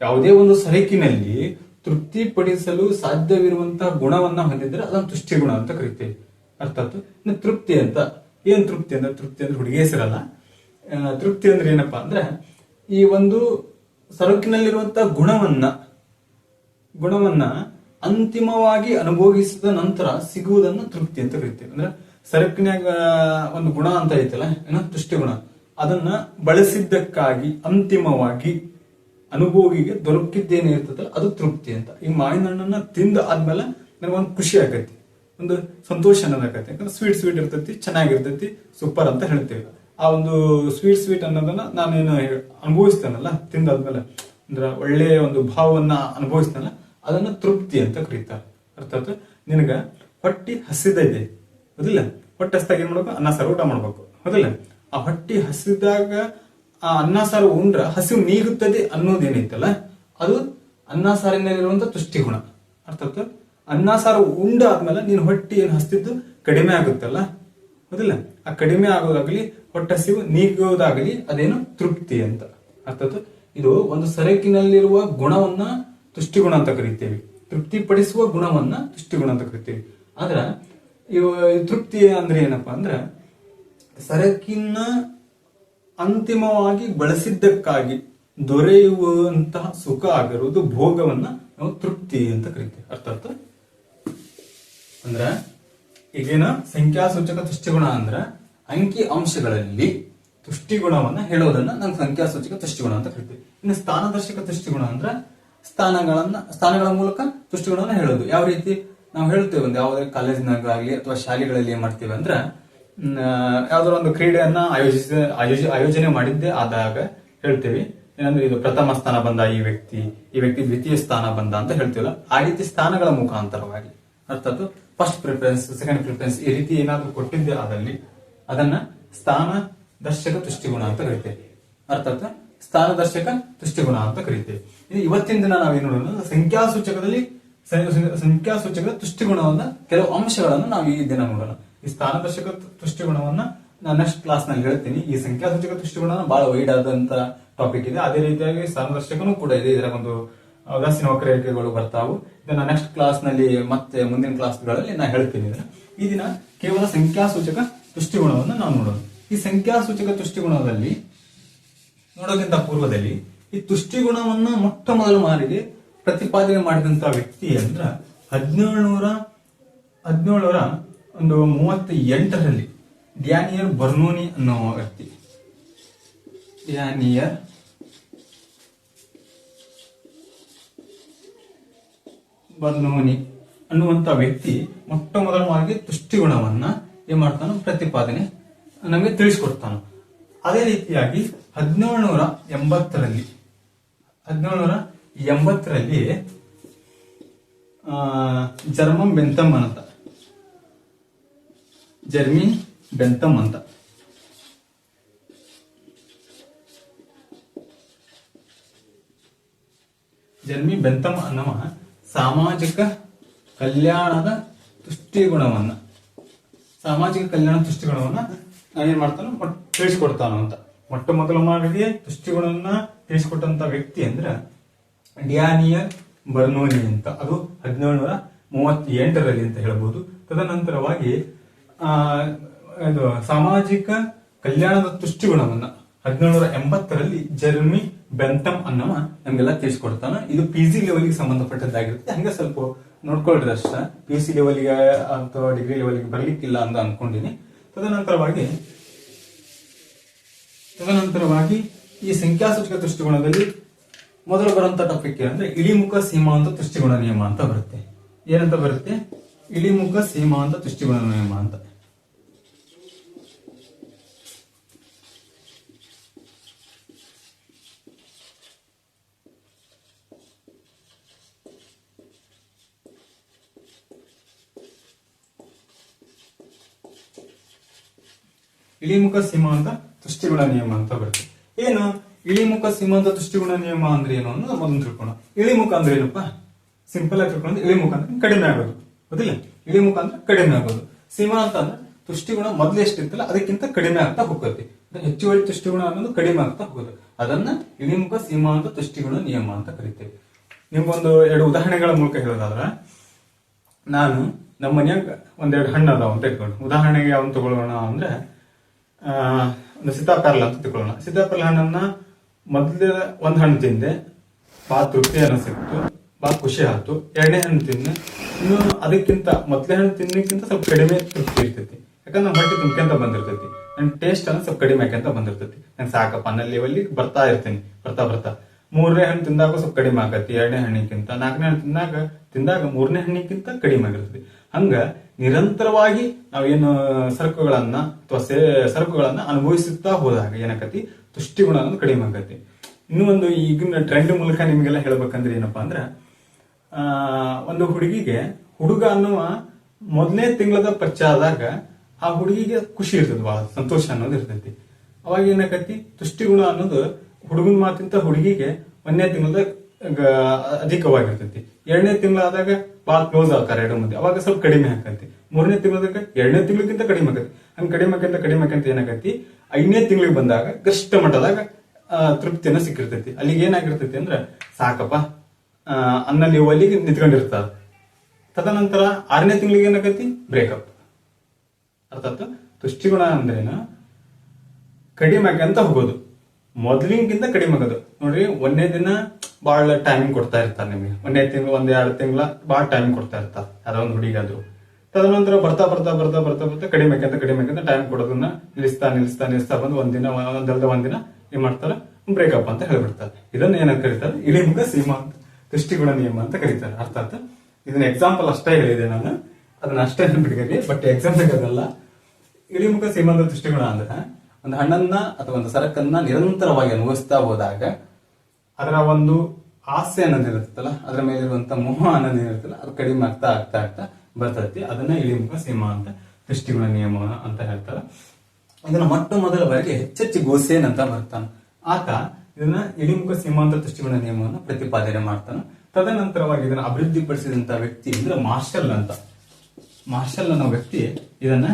ಯಾವುದೇ ಒಂದು ಸರಕಿನಲ್ಲಿ ತೃಪ್ತಿಪಡಿಸಲು ಸಾಧ್ಯವಿರುವಂತಹ ಗುಣವನ್ನ ಹೊಂದಿದ್ರೆ ಅದನ್ನು ತುಷ್ಟಿಗುಣ ಅಂತ ಕರಿತೇವೆ. ಅರ್ಥಾತ್ ತೃಪ್ತಿ ಅಂತ. ಏನ್ ತೃಪ್ತಿ ಅಂದ್ರೆ ತೃಪ್ತಿ ಅಂದ್ರೆ ಹುಡುಗಿ ಹೆಸರಲ್ಲ ತೃಪ್ತಿ ಅಂದ್ರೆ ಏನಪ್ಪಾ ಅಂದ್ರೆ, ಈ ಒಂದು ಸರಕಿನಲ್ಲಿರುವಂತಹ ಗುಣವನ್ನ ಗುಣವನ್ನ ಅಂತಿಮವಾಗಿ ಅನುಭೋಗಿಸಿದ ನಂತರ ಸಿಗುವುದನ್ನು ತೃಪ್ತಿ ಅಂತ ಕರಿತೇವೆ. ಅಂದ್ರೆ ಸರಕಿನಾಗ ಒಂದು ಗುಣ ಅಂತ ಐತಲ್ಲ, ಏನೋ ತುಷ್ಟಿ ಗುಣ ಅದನ್ನ ಬಳಸಿದ್ದಕ್ಕಾಗಿ ಅಂತಿಮವಾಗಿ ಅನುಭೋಗಿಗೆ ದೊರಕಿದ್ದೇನೆ ಇರ್ತದಲ್ಲ ಅದು ತೃಪ್ತಿ ಅಂತ. ಈ ಮಾವಿನ ಹಣ್ಣನ್ನ ತಿಂದ ಆದ್ಮೇಲೆ ನನಗೊಂದು ಖುಷಿ ಆಗತ್ತೆ. ಒಂದು ಸಂತೋಷ ಅನ್ನೋದಾಗತ್ತೆ ಯಾಕಂದ್ರೆ ಸ್ವೀಟ್ ಸ್ವೀಟ್ ಇರ್ತೈತಿ, ಚೆನ್ನಾಗಿರ್ತೈತಿ ಸೂಪರ್ ಅಂತ ಹೇಳ್ತೇವೆ. ಆ ಒಂದು ಸ್ವೀಟ್ ಸ್ವೀಟ್ ಅನ್ನೋದನ್ನ ನಾನೇನು ಅನುಭವಿಸ್ತೇನಲ್ಲ, ತಿಂದಾದ್ಮೇಲೆ. ಅಂದ್ರೆ ಒಳ್ಳೆಯ ಒಂದು ಭಾವವನ್ನ ಅನುಭವಿಸ್ತೇನಲ್ಲ, ಅದನ್ನ ತೃಪ್ತಿ ಅಂತ ಕರೀತಾರೆ. ಅರ್ಥಾತ್ ನಿನಗ ಹೊಟ್ಟಿ ಹಸಿದಿದೆ ಹೌದಿಲ್ಲ? ಹೊಟ್ಟೆ ಹಸಿದಾಗ ಏನ್ ಮಾಡ್ಬೇಕು? ಅನ್ನ ಸಾರು ಊಟ ಮಾಡ್ಬೇಕು. ಹೌದಿಲ್ಲ? ಆ ಹೊಟ್ಟಿ ಹಸಿದಾಗ ಆ ಅನ್ನ ಸಾರು ಉಂಡ್ರ ಹಸಿವು ನೀಗುತ್ತದೆ ಅನ್ನೋದೇನೈತಲ್ಲ ಅದು ಅನ್ನ ಸಾರಿನಲ್ಲಿರುವಂತ ತುಷ್ಟಿ ಗುಣ ಅರ್ಥಾತ್ ಅನ್ನ ಸಾರು ಉಂಡ ಆದ್ಮೇಲೆ ನೀನು ಹೊಟ್ಟಿ ಏನು ಹಸ್ತಿದ್ದು ಕಡಿಮೆ ಆಗುತ್ತಲ್ಲ? ಹೌದಿಲ್ಲ? ಆ ಕಡಿಮೆ ಆಗೋದಾಗ್ಲಿ, ಹೊಟ್ಟೆ ಹಸಿವು ನೀಗೋದಾಗಲಿ ಅದೇನು ತೃಪ್ತಿ ಅಂತ. ಅರ್ಥಾತ್ ಇದು ಒಂದು ಸರಕಿನಲ್ಲಿರುವ ಗುಣವನ್ನ ತುಷ್ಟಿಗುಣ ಅಂತ ಕರಿತೇವೆ. ತೃಪ್ತಿಪಡಿಸುವ ಗುಣವನ್ನ ತುಷ್ಟಿಗುಣ ಅಂತ ಕರಿತೇವೆ. ಆದ್ರ ಇವ ತೃಪ್ತಿ ಅಂದ್ರೆ ಏನಪ್ಪಾ ಅಂದ್ರೆ ಸರಕಿನ ಅಂತಿಮವಾಗಿ ಬಳಸಿದ್ದಕ್ಕಾಗಿ ದೊರೆಯುವಂತಹ ಸುಖ ಆಗಿರುವುದು ಭೋಗವನ್ನ ನಾವು ತೃಪ್ತಿ ಅಂತ ಕರಿತೇವೆ. ಅರ್ಥಾತ್ ಅಂದ್ರ ಈಗೇನ ಸಂಖ್ಯಾಸೂಚಕ ತುಷ್ಟಿಗುಣ ಅಂದ್ರ ಅಂಕಿ ಅಂಶಗಳಲ್ಲಿ ತುಷ್ಟಿಗುಣವನ್ನ ಹೇಳೋದನ್ನ ನಾವು ಸಂಖ್ಯಾಸೂಚಕ ತುಷ್ಟಿಗುಣ ಅಂತ ಕರಿತೀವಿ. ಇನ್ನು ಸ್ಥಾನದರ್ಶಕ ತುಷ್ಟಿಗುಣ ಅಂದ್ರ ಸ್ಥಾನಗಳನ್ನ, ಸ್ಥಾನಗಳ ಮೂಲಕ ತುಷ್ಟಿಗುಣವನ್ನ ಹೇಳೋದು. ಯಾವ ರೀತಿ? ನಾವು ಹೇಳ್ತೇವೆ ಒಂದು ಯಾವುದೇ ಕಾಲೇಜಿನಾಗಲಿ ಅಥವಾ ಶಾಲೆಗಳಲ್ಲಿ ಏನ್ ಮಾಡ್ತೀವಿ ಅಂದ್ರ ಯಾವ್ದಾರ ಒಂದು ಕ್ರೀಡೆಯನ್ನ ಆಯೋಜಿಸಿದ, ಆಯೋಜ, ಆಯೋಜನೆ ಮಾಡಿದ್ದೆ, ಆದಾಗ ಹೇಳ್ತೇವೆ. ಏನಂದ್ರೆ ಇದು ಪ್ರಥಮ ಸ್ಥಾನ ಬಂದ ಈ ವ್ಯಕ್ತಿ ಈ ವ್ಯಕ್ತಿ ದ್ವಿತೀಯ ಸ್ಥಾನ ಬಂದ ಅಂತ ಹೇಳ್ತೀವಲ್ಲ, ಆ ರೀತಿ ಸ್ಥಾನಗಳ ಮುಖಾಂತರವಾಗಿ. ಅರ್ಥಾತ್ ಫಸ್ಟ್ ಪ್ರಿಫರೆನ್ಸ್ ಸೆಕೆಂಡ್ ಪ್ರಿಫರೆನ್ಸ್ ಈ ರೀತಿ ಏನಾದ್ರೂ ಕೊಟ್ಟಿದ್ದೆ ಆದಲ್ಲಿ ಅದನ್ನ ಸ್ಥಾನ ದರ್ಶಕ ತುಷ್ಟಿಗುಣ ಅಂತ ಕರಿತೇವೆ. ಅರ್ಥಾತ್ ಸ್ಥಾನದರ್ಶಕ ತುಷ್ಟಿಗುಣ ಅಂತ ಕರಿತೇವೆ. ಇವತ್ತಿನ ದಿನ ನಾವೇನು ನೋಡೋಣ ಸಂಖ್ಯಾಸೂಚಕದಲ್ಲಿ ಸಂಖ್ಯಾಸೂಚಕದ ತುಷ್ಟಿಗುಣವನ್ನ ಕೆಲವು ಅಂಶಗಳನ್ನು ನಾವು ಈ ದಿನ ನೋಡೋಣ. ಈ ಸ್ಥಾನದರ್ಶಕ ತುಷ್ಟಿಗುಣವನ್ನ ನಾನು ನೆಕ್ಸ್ಟ್ ಕ್ಲಾಸ್ನಲ್ಲಿ ಹೇಳ್ತೀನಿ. ಈ ಸಂಖ್ಯಾಸೂಚಕ ತುಷ್ಟಿಗುಣ ಬಹಳ ವೈಡ್ ಆದಂತ ಟಾಪಿಕ್ ಇದೆ. ಅದೇ ರೀತಿಯಾಗಿ ಸ್ಥಾನದರ್ಶಕನೂ ಕೂಡ ಇದೆ. ಇದರ ಒಂದು ಉದಾಸೀನ ವಕ್ರರೇಖೆಗಳು ಬರ್ತಾವು. ಇದನ್ನ ನೆಕ್ಸ್ಟ್ ಕ್ಲಾಸ್ನಲ್ಲಿ ಮತ್ತೆ ಮುಂದಿನ ಕ್ಲಾಸ್ಗಳಲ್ಲಿ ನಾನು ಹೇಳ್ತೀನಿ ಇದನ್ನ. ಈ ದಿನ ಕೇವಲ ಸಂಖ್ಯಾಸೂಚಕ ತುಷ್ಟಿಗುಣವನ್ನು ನಾವು ನೋಡೋಣ. ಈ ಸಂಖ್ಯಾಸೂಚಕ ತುಷ್ಟಿಗುಣದಲ್ಲಿ ನೋಡೋಕ್ಕಿಂತ ಪೂರ್ವದಲ್ಲಿ ಈ ತುಷ್ಟಿಗುಣವನ್ನ ಮೊಟ್ಟ ಮೊದಲು ಮಾರಿಗೆ ಪ್ರತಿಪಾದನೆ ಮಾಡಿದಂತ ವ್ಯಕ್ತಿ ಅಂದ್ರ ಹದಿನೇಳುನೂರ ಹದಿನೇಳರ ಒಂದು ಮೂವತ್ತ ಎಂಟರಲ್ಲಿ ಡ್ಯಾನಿಯರ್ ಬರ್ನೋನಿ ಅನ್ನೋ ವ್ಯಕ್ತಿ. ಡ್ಯಾನಿಯರ್ ಬರ್ನೋನಿ ಅನ್ನುವಂತ ವ್ಯಕ್ತಿ ಮೊಟ್ಟ ಮೊದಲವಾಗಿ ಮಾರಿಗೆ ತುಷ್ಟಿಗುಣವನ್ನ ಏನ್ ಮಾಡ್ತಾನ ಪ್ರತಿಪಾದನೆ ನಮಗೆ ತಿಳಿಸ್ಕೊಡ್ತಾನ. ಅದೇ ರೀತಿಯಾಗಿ ಹದಿನೇಳುನೂರ ಎಂಬತ್ತರಲ್ಲಿ ಹದಿನೇಳುನೂರ ಎಂಬತ್ತರಲ್ಲಿ ಜರ್ಮಂ ಜರ್ಮನ್ ಬೆಂತಮ್ ಅಂತ ಜರ್ಮಿನ್ ಬೆಂತಮ್ ಅಂತ. ಜರ್ಮಿ ಬೆಂತಮ್ ಅನ್ನುವ ಸಾಮಾಜಿಕ ಕಲ್ಯಾಣದ ತುಷ್ಟಿಗುಣವನ್ನ. ಸಾಮಾಜಿಕ ಕಲ್ಯಾಣ ತುಷ್ಟಿಗುಣವನ್ನ ಏನ್ ಮಾಡ್ತಾನೆ ತಿಳಿಸ್ಕೊಡ್ತಾನ ಅಂತ. ಮೊಟ್ಟ ಮೊದಲ ಮಾರಿಗೆ ತುಷ್ಟಿಗುಣವನ್ನ ತಿಳಿಸ್ಕೊಟ್ಟಂತ ವ್ಯಕ್ತಿ ಅಂದ್ರ ಡ್ಯಾನಿಯಲ್ ಬರ್ನೋನಿ ಅಂತ. ಅದು ಹದಿನೇಳು ನೂರ ಮೂವತ್ತೆಂಟರಲ್ಲಿ ಅಂತ ಹೇಳ್ಬೋದು. ತದನಂತರವಾಗಿ ಇದು ಸಾಮಾಜಿಕ ಕಲ್ಯಾಣದ ತುಷ್ಟಿಗುಣವನ್ನ ಹದಿನೇಳುನೂರ ಎಂಬತ್ತರಲ್ಲಿ ಜರ್ಮಿ ಬೆಂತಮ್ ಅನ್ನವ ನಮ್ಗೆಲ್ಲ ತಿಳಿಸ್ಕೊಡ್ತಾನ. ಇದು ಪಿ ಜಿ ಲೆವೆಲ್ಗೆ ಸಂಬಂಧಪಟ್ಟದ್ದಾಗಿರುತ್ತೆ. ಹಂಗೆ ಸ್ವಲ್ಪ ನೋಡ್ಕೊಳ್ರಿ ಅಷ್ಟ. ಪಿ ಸಿ ಲೆವೆಲ್ಗೆ ಅಥವಾ ಡಿಗ್ರಿ ಲೆವೆಲ್ಗೆ ಬರ್ಲಿಕ್ಕಿಲ್ಲ ಅಂತ ಅನ್ಕೊಂಡಿನಿ. ತದನಂತರವಾಗಿ ತದನಂತರವಾಗಿ ಈ ಸಂಖ್ಯಾಸೂಚಕ ದೃಷ್ಟಿಕೋನದಲ್ಲಿ ಮೊದಲು ಬರುವಂತ ಟಾಪಿಕ್ ಏನಂದ್ರೆ ಇಳಿಮುಖ ಸೀಮಾಂತ ದೃಷ್ಟಿಗುಣ ನಿಯಮ ಅಂತ ಬರುತ್ತೆ. ಏನಂತ ಬರುತ್ತೆ? ಇಳಿಮುಖ ಸೀಮಾಂತ ದೃಷ್ಟಿಗುಣ ನಿಯಮ ಅಂತ. ಇಳಿಮುಖ ಸೀಮಾಂತ ತುಷ್ಟಿಗುಣ ನಿಯಮ ಅಂತ ಬರುತ್ತೆ. ಏನು? ಇಳಿಮುಖ ಸೀಮಾಂತ ತುಷ್ಟಿಗುಣ ನಿಯಮ ಅಂದ್ರೆ ಏನು ಅನ್ನೋದು ಮೊದಲು ತಿಳ್ಕೊಳ್ಳೋಣ. ಇಳಿಮುಖ ಅಂದ್ರೆ ಏನಪ್ಪ? ಸಿಂಪಲ್ ಆಗಿ ತಿಳ್ಕೊಂಡು ಇಳಿಮುಖ ಅಂದ್ರೆ ಕಡಿಮೆ ಆಗೋದು. ಗೊತ್ತಿಲ್ಲ? ಇಳಿಮುಖ ಅಂದ್ರೆ ಕಡಿಮೆ ಆಗೋದು. ಸೀಮಾಂತ ಅಂದ್ರೆ ತುಷ್ಟಿಗುಣ ಮೊದಲು ಎಷ್ಟಿತ್ತಲ್ಲ ಅದಕ್ಕಿಂತ ಕಡಿಮೆ ಆಗ್ತಾ ಹೋಗುತ್ತೆ. ಹೆಚ್ಚುವರಿ ತುಷ್ಟಿಗುಣ ಅನ್ನೋದು ಕಡಿಮೆ ಆಗ್ತಾ ಹೋಗೋದು ಅದನ್ನ ಇಳಿಮುಖ ಸೀಮಾಂತ ತುಷ್ಟಿಗುಣ ನಿಯಮ ಅಂತ ಕರಿತೇವೆ. ನಿಮ್ಗೊಂದು ಎರಡು ಉದಾಹರಣೆಗಳ ಮೂಲಕ ಹೇಳೋದಾದ್ರೆ, ನಾನು ನಮ್ಮ ಮನ್ಯಾಗ ಒಂದೆರಡು ಹಣ್ಣು ಅದಾವ ಅಂತ ಇಟ್ಕೊಂಡು. ಉದಾಹರಣೆಗೆ ಯಾವ್ದು ತಗೊಳ್ಳೋಣ ಅಂದ್ರೆ ಒಂದು ಸೀತಾಫಲ ಅಂತ ತಿಳ್ಕೊಳ್ಳೋಣ. ಸೀತಾಫಲ ಹಣ್ಣನ್ನ ಮೊದಲ ಒಂದು ಹಣ್ಣು ತಿಂದೆ ಭಾಳ ತೃಪ್ತಿ ಅನಿಸಿತ್ತು ಬಹಳ ಖುಷಿ ಆಯ್ತು, ಎರಡನೇ ಹಣ್ಣು ತಿಂದೆ. ಇನ್ನು ಅದಕ್ಕಿಂತ ಮೊದಲೇ ಹಣ್ಣು ತಿನ್ನಕ್ಕಿಂತ ಸ್ವಲ್ಪ ಕಡಿಮೆ ತೃಪ್ತಿ ಇರ್ತೈತಿ. ಯಾಕಂದ್ರೆ ನಮ್ಮ ಹೊಟ್ಟೆ ತುಂಬ್ಕೊಂತ ಬಂದಿರ್ತೈತಿ. ನನ್ನ ಟೇಸ್ಟ್ ಅನ್ನ ಸ್ವಲ್ಪ ಕಡಿಮೆ ಆಕ್ಯಂತ ಬಂದಿರ್ತೈತಿ. ನಾನು ಸಾಕಪ್ಪ ನನ್ನ ಲೆವೆಲ್ಲಿ ಬರ್ತಾ ಇರ್ತೀನಿ. ಬರ್ತಾ ಬರ್ತಾ. ಮೂರನೇ ಹಣ್ಣು ತಿಂದಾಗ ಸ್ವಲ್ಪ ಕಡಿಮೆ ಆಗತ್ತೆ ಎರಡನೇ ಹಣ್ಣಿಗಿಂತ, ನಾಲ್ಕನೇ ಹಣ್ಣು ತಿಂದಾಗ ತಿಂದಾಗ ಮೂರನೇ ಹಣ್ಣಿಗಿಂತ ಕಡಿಮೆ ಆಗಿರ್ತದೆ ಹಂಗ ನಿರಂತರವಾಗಿ ನಾವೇನು ಸರಕುಗಳನ್ನ ಅಥವಾ ಸೇ, ಸರಕುಗಳನ್ನ ಅನುಭವಿಸುತ್ತಾ ಹೋದಾಗ ಏನಕತಿ? ತುಷ್ಟಿಗುಣ ಅನ್ನೋದು ಕಡಿಮೆ ಆಗತ್ತೆ. ಇನ್ನೂ ಒಂದು ಈಗಿನ ಟ್ರೆಂಡ್ ಮೂಲಕ ನಿಮಗೆಲ್ಲ ಹೇಳ್ಬೇಕಂದ್ರೆ ಏನಪ್ಪಾ ಅಂದ್ರೆ ಒಂದು ಹುಡುಗಿಗೆ ಹುಡುಗ ಅನ್ನುವ ಮೊದಲನೇ ತಿಂಗಳದ ಪರಿಚಯ ಆದಾಗ ಆ ಹುಡುಗಿಗೆ ಖುಷಿ ಇರ್ತದೆ, ಬಹಳ ಸಂತೋಷ ಅನ್ನೋದು ಇರ್ತೈತಿ. ಅವಾಗ ಏನಕತಿ? ತುಷ್ಟಿಗುಣ ಅನ್ನೋದು ಹುಡುಗನ ಮಾತಿಂತ ಹುಡುಗಿಗೆ ಒಂದನೇ ತಿಂಗಳದ ಅಧಿಕವಾಗಿರ್ತೈತಿ. ಎರಡನೇ ತಿಂಗಳಾದಾಗ ಬಾಲ್ ಕ್ಲೋಸ್ ಆಗ್ತಾರೆ ಎರಡು ಮಂದಿ. ಅವಾಗ ಸ್ವಲ್ಪ ಕಡಿಮೆ ಆಕತಿ ಮೂರನೇ ತಿಂಗಳದಾಗ ಎರಡನೇ ತಿಂಗಳಿಗಿಂತ ಕಡಿಮೆ ಆಗತ್ತೆ ಹಂಗ ಕಡಿಮೆ ಆಕಂತ ಕಡಿಮೆ ಆಕಂತ ಏನಾಗತಿ? ಐದನೇ ತಿಂಗಳಿಗೆ ಬಂದಾಗ ಗರಿಷ್ಠ ಮಟ್ಟದಾಗ ತೃಪ್ತಿಯನ್ನು ಸಿಕ್ಕಿರ್ತೈತಿ. ಅಲ್ಲಿಗೆ ಏನಾಗಿರ್ತೈತಿ ಅಂದ್ರ ಸಾಕಪ್ಪ ಅನ್ನ ನೀವು ಅಲ್ಲಿಗೆ ನಿಂತ್ಕೊಂಡಿರ್ತಾರ. ತದನಂತರ ಆರನೇ ತಿಂಗಳಿಗೆ ಏನಾಗತಿ? ಬ್ರೇಕಪ್ ಅರ್ಥಾತ್ ತುಷ್ಟಿಗುಣ ಅಂದ್ರೇನು? ಕಡಿಮೆ ಆಕಂತ ಹೋಗೋದು. ಮೊದ್ಲಿಂಗಿಂತ ಕಡಿಮೆ ಆಗೋದು. ನೋಡ್ರಿ, ಒಂದನೇ ದಿನ ಬಹಳ ಟೈಮ್ ಕೊಡ್ತಾ ಇರ್ತಾರೆ ನಿಮಗೆ. ಒಂದೇ ತಿಂಗಳು, ಒಂದ್ ಎರಡು ತಿಂಗಳ ಬಹಳ ಟೈಮ್ ಕೊಡ್ತಾ ಇರ್ತಾರೆ. ಯಾರೋ ಒಂದು ಹುಡುಗಾದ್ರು ತದನಂತರ ಬರ್ತಾ ಬರ್ತಾ ಬರ್ತಾ ಬರ್ತಾ ಬರ್ತಾ ಕಡಿಮೆ ಅಂತ ಕಡಿಮೆ ಅಂತ ಟೈಮ್ ಕೊಡೋದನ್ನ ನಿಲ್ಲಿಸ್ತಾ ನಿಲ್ಲಿಸ್ತಾ ನಿಲ್ಲಿಸ್ತಾ ಬಂದು ಒಂದಿನ ಒಂದಲ್ದ ಒಂದಿನ ಏನ್ ಮಾಡ್ತಾರ? ಬ್ರೇಕಪ್ ಅಂತ ಹೇಳ್ಬಿಡ್ತಾರೆ. ಇದನ್ನ ಏನಂತ ಕರೀತಾರೆ? ಇಳಿಮುಖ ಸೀಮಾ ದೃಷ್ಟಿಗುಣ ನಿಯಮ ಅಂತ ಕರೀತಾರೆ. ಅರ್ಥಾತ್ ಇದನ್ನ ಎಕ್ಸಾಂಪಲ್ ಅಷ್ಟೇ ಹೇಳಿದೆ ನಾನು. ಅದನ್ನ ಅಷ್ಟೇ ಬಿಟ್ಕರಿ ಬಟ್ ಎಕ್ಸಾಮ್ ಅದಲ್ಲ ಇಳಿಮುಖ ಸೀಮಾಂತ ದೃಷ್ಟಿಗುಣ ಅಂದ್ರೆ, ಒಂದು ಹಣ್ಣನ್ನ ಅಥವಾ ಒಂದು ಸರಕನ್ನ ನಿರಂತರವಾಗಿ ಅನುಭವಿಸ್ತಾ ಹೋದಾಗ ಅದರ ಒಂದು ಆಸೆ ಅನ್ನೋದಿರುತ್ತಲ್ಲ ಅದರ ಮೇಲಿರುವಂತ ಮೋಹ ಅನ್ನೋದೇನಿರುತ್ತಲ್ಲ ಅದು ಕಡಿಮೆ ಆಗ್ತಾ ಆಗ್ತಾ ಆಗ್ತಾ ಬರ್ತೈತಿ ಅದನ್ನ ಇಳಿಮುಖ ಸೀಮಾ ಅಂತ, ದೃಷ್ಟಿಗುಣ ನಿಯಮ ಅಂತ ಹೇಳ್ತಾರೆ. ಇದನ್ನ ಮೊಟ್ಟ ಮೊದಲ ಬಾರಿಗೆ ಹೆಚ್ಚೆಚ್ಚು ಗೋಸೇನ್ ಅಂತ ಬರ್ತಾನೆ ಆತ ಇದನ್ನ ಇಳಿಮುಖ ಸೀಮಾಂತ ದೃಷ್ಟಿಗಳ ನಿಯಮವನ್ನು ಪ್ರತಿಪಾದನೆ ಮಾಡ್ತಾನೆ. ತದನಂತರವಾಗಿ ಇದನ್ನ ಅಭಿವೃದ್ಧಿಪಡಿಸಿದಂತ ವ್ಯಕ್ತಿ ಅಂದ್ರೆ ಮಾರ್ಷಲ್ ಅಂತ. ಮಾರ್ಷಲ್ ಅನ್ನೋ ವ್ಯಕ್ತಿ ಇದನ್ನ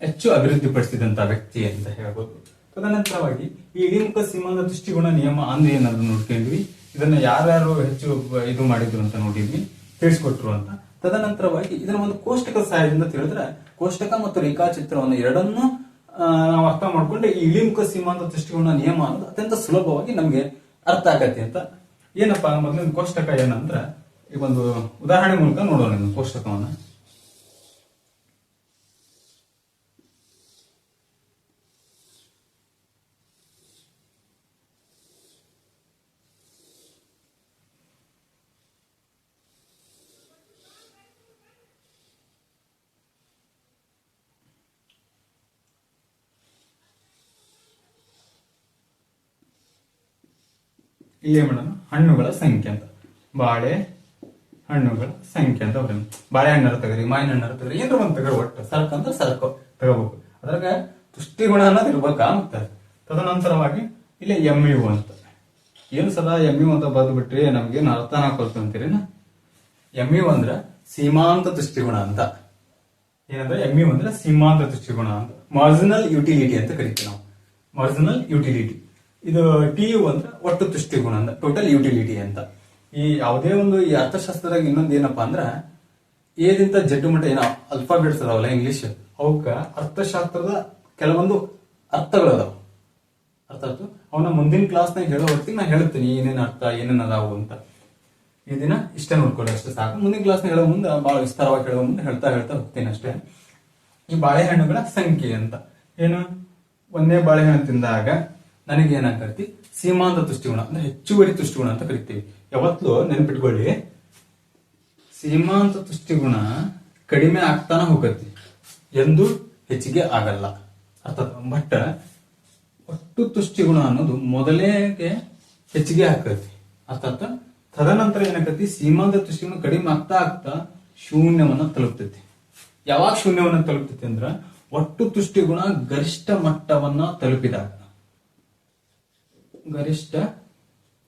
ಹೆಚ್ಚು ಅಭಿವೃದ್ಧಿಪಡಿಸಿದಂತ ವ್ಯಕ್ತಿ ಅಂತ ಹೇಳ್ಬೋದು. ತದನಂತರವಾಗಿ ಈ ಇಳಿಮುಖ ಸಿಂಹದ ದೃಷ್ಟಿಗುಣ ನಿಯಮ ಅಂದ್ರೆ ಏನಾದ್ರು ನೋಡ್ಕೊಂಡ್ವಿ ಇದನ್ನ ಯಾರ್ಯಾರು ಹೆಚ್ಚು ಇದು ಮಾಡಿದ್ರು ಅಂತ ನೋಡಿದ್ವಿ, ತಿಳಿಸ್ಕೊಟ್ರು ಅಂತ. ತದನಂತರವಾಗಿ ಇದನ್ನ ಒಂದು ಕೋಷ್ಟಕ ಸಹಾಯದಿಂದ ತಿಳಿದ್ರೆ ಕೋಷ್ಟಕ ಮತ್ತು ರೇಖಾಚಿತ್ರವನ್ನು ಎರಡನ್ನೂ ನಾವು ಅರ್ಥ ಮಾಡ್ಕೊಂಡು ಈ ಇಳಿಮುಖ ಸೀಮಾಂತ ದೃಷ್ಟಿಗುಣ ನಿಯಮ ಅನ್ನೋದು ಅತ್ಯಂತ ಸುಲಭವಾಗಿ ನಮ್ಗೆ ಅರ್ಥ ಆಗತ್ತೆ ಅಂತ. ಏನಪ್ಪಾ ಮೊದಲಿನ ಕೋಷ್ಟಕ ಏನಂದ್ರೆ, ಈ ಒಂದು ಉದಾಹರಣೆ ಮೂಲಕ ನೋಡೋಣ ಕೋಷ್ಟಕವನ್ನ. ಇಲ್ಲಿ ಮಾಡೋಣ ಹಣ್ಣುಗಳ ಸಂಖ್ಯೆ ಅಂತ ಬಾಳೆ ಹಣ್ಣುಗಳ ಸಂಖ್ಯೆ ಅಂತ ಬರೋಣ ಬಾಳೆಹಣ್ಣರ ತಗರಿ ಮಾಯಿನ ಹಣ್ಣರ ತಗರಿ ಏನ್ರ ಒಂದ್ ತಗರಿ ಒಟ್ಟು ಸರಕು ಅಂದ್ರೆ ಸರಕು ತಗೋಬೇಕು ಅದ್ರಾಗ ತುಷ್ಟಿಗುಣ ಅನ್ನೋದು ಇರ್ಬೇಕಾ ಮತ್ತೆ ತದನಂತರವಾಗಿ ಇಲ್ಲಿ ಎಂ ಯು ಅಂತ ಏನು ಸದಾ ಎಂ ಯು ಅಂತ ಬರೆದು ಬಿಟ್ರಿ ನಮ್ಗೇನು ಅರ್ಥ ಅಂತೀರಿ ಎಂ ಯು ಅಂದ್ರೆ ಸೀಮಾಂತ ದೃಷ್ಟಿಗುಣ ಅಂತ ಏನಂದ್ರೆ ಎಂ ಯು ಅಂದ್ರೆ ಸೀಮಾಂತ ದೃಷ್ಟಿಗುಣ ಅಂತ ಮಾರ್ಜಿನಲ್ ಯುಟಿಲಿಟಿ ಅಂತ ಕರಿತೀವಿ ನಾವು ಮಾರ್ಜಿನಲ್ ಯುಟಿಲಿಟಿ ಇದು ಟಿ ಯು ಅಂದ್ರೆ ಒಟ್ಟು ದೃಷ್ಟಿಗುಣ ಅಂತ ಟೋಟಲ್ ಯುಟಿಲಿಟಿ ಅಂತ. ಈ ಯಾವುದೇ ಒಂದು ಈ ಅರ್ಥಶಾಸ್ತ್ರದಾಗ ಇನ್ನೊಂದು ಏನಪ್ಪಾ ಅಂದ್ರೆ, ಏದಿಂತ ಜಡ್ಡು ಮಟ್ಟ ಏನೋ ಅಲ್ಫಾಬೆಟ್ಸ್ ಅದಾವಲ್ಲ ಇಂಗ್ಲಿಷ್ ಅವಕ್ಕ ಅರ್ಥಶಾಸ್ತ್ರದ ಕೆಲವೊಂದು ಅರ್ಥಗಳು ಅದಾವ. ಅರ್ಥ ಆಯ್ತು? ಅವನ ಮುಂದಿನ ಕ್ಲಾಸ್ನಾಗ ಹೇಳೋ ಹೊತ್ತಿಗೆ ನಾ ಹೇಳ್ತೀನಿ, ಏನೇನು ಅರ್ಥ, ಏನೇನು ಅದಾವು ಅಂತ. ಈ ದಿನ ಇಷ್ಟೇ ನೋಡ್ಕೊಳ್ಳಿ ಅಷ್ಟೇ ಸಾಕು. ಮುಂದಿನ ಕ್ಲಾಸ್ನ ಹೇಳೋ ಮುಂದೆ ಬಹಳ ವಿಸ್ತಾರವಾಗಿ ಹೇಳೋ ಮುಂದೆ ಹೇಳ್ತಾ ಹೇಳ್ತಾ ಹೋಗ್ತೀನಿ ಅಷ್ಟೇ. ಈ ಬಾಳೆಹಣ್ಣುಗಳ ಸಂಖ್ಯೆ ಅಂತ. ಏನು? ಒಂದೇ ಬಾಳೆಹಣ್ಣು ತಿಂದಾಗ ನನಗೆ ಏನಾಗತ್ತಿ ಸೀಮಾಂತ ತುಷ್ಟಿಗುಣ ಅಂದ್ರೆ ಹೆಚ್ಚುವರಿ ತುಷ್ಟಿಗುಣ ಅಂತ ಕರಿತೀವಿ. ಯಾವತ್ತೂ ನೆನಪಿಟ್ಕೊಳ್ಳಿ. ಸೀಮಾಂತ ತುಷ್ಟಿಗುಣ ಕಡಿಮೆ ಆಗ್ತಾನ ಹೋಗತಿ ಎಂದು ಹೆಚ್ಚಿಗೆ ಆಗಲ್ಲ. ಅರ್ಥಾತ್ ಬಟ್ ಒಟ್ಟು ತುಷ್ಟಿಗುಣ ಅನ್ನೋದು ಮೊದಲೇಗೆ ಹೆಚ್ಚಿಗೆ ಆಕತಿ ಅರ್ಥಾತ್ ತದನಂತರ ಏನಾಗತಿ ಸೀಮಾಂತ ತುಷ್ಟಿಗುಣ ಕಡಿಮೆ ಆಗ್ತಾ ಆಗ್ತಾ ಶೂನ್ಯವನ್ನ ತಲುಪ್ತೈತಿ. ಯಾವಾಗ ಶೂನ್ಯವನ್ನ ತಲುಪ್ತೈತಿ ಅಂದ್ರ ಒಟ್ಟು ತುಷ್ಟಿಗುಣ ಗರಿಷ್ಠ ಮಟ್ಟವನ್ನ ತಲುಪಿದಾಗ. ಗರಿಷ್ಠ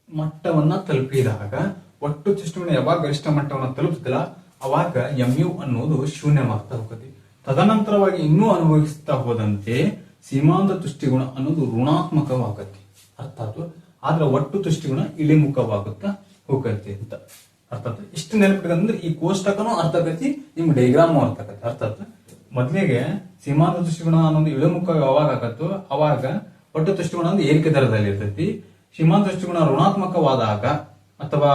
ಮಟ್ಟವನ್ನ ತಲುಪಿದಾಗ, ಒಟ್ಟು ತುಷ್ಟಿಗುಣ ಯಾವಾಗ ಗರಿಷ್ಠ ಮಟ್ಟವನ್ನ ತಲುಪ್ತಲ್ಲ ಅವಾಗ ಎಂ ಯು ಅನ್ನೋದು ಶೂನ್ಯವಾಗ್ತಾ ಹೋಗುತ್ತೆ. ತದನಂತರವಾಗಿ ಇನ್ನೂ ಅನುಭವಿಸ್ತಾ ಹೋದಂತೆ ಸೀಮಾಂತ ತುಷ್ಟಿಗುಣ ಅನ್ನೋದು ಋಣಾತ್ಮಕವಾಗತ್ತೆ. ಅರ್ಥಾತ್ ಆದ್ರೆ ಒಟ್ಟು ತುಷ್ಟಿಗುಣ ಇಳಿಮುಖವಾಗುತ್ತಾ ಹೋಗತ್ತೆ ಅಂತ ಅರ್ಥಾತ್ ಇಷ್ಟು ನೆನಪಿಟ್ಕಂದ್ರೆ ಈ ಕೋಷ್ಟಕನು ಅರ್ಥ ಆಗತಿ ನಿಮ್ ಡೈಗ್ರಾಮು ಅರ್ಥ ಆಗತ್ತೆ. ಅರ್ಥಾತ್ ಮೊದಲಿಗೆ ಸೀಮಾಂತ ತುಷ್ಟಿಗುಣ ಅನ್ನೋದು ಇಳಿಮುಖ ಯಾವಾಗ ಆಗತ್ತೋ, ಅವಾಗ ಒಟ್ಟು ತುಷ್ಟಿಗುಣ ಅಂದ್ರೆ ಏರಿಕೆ ದರದಲ್ಲಿ ಇರ್ತೈತಿ. ಸೀಮಾಂತ ತುಷ್ಟಿಗುಣ ಋಣಾತ್ಮಕವಾದಾಗ ಅಥವಾ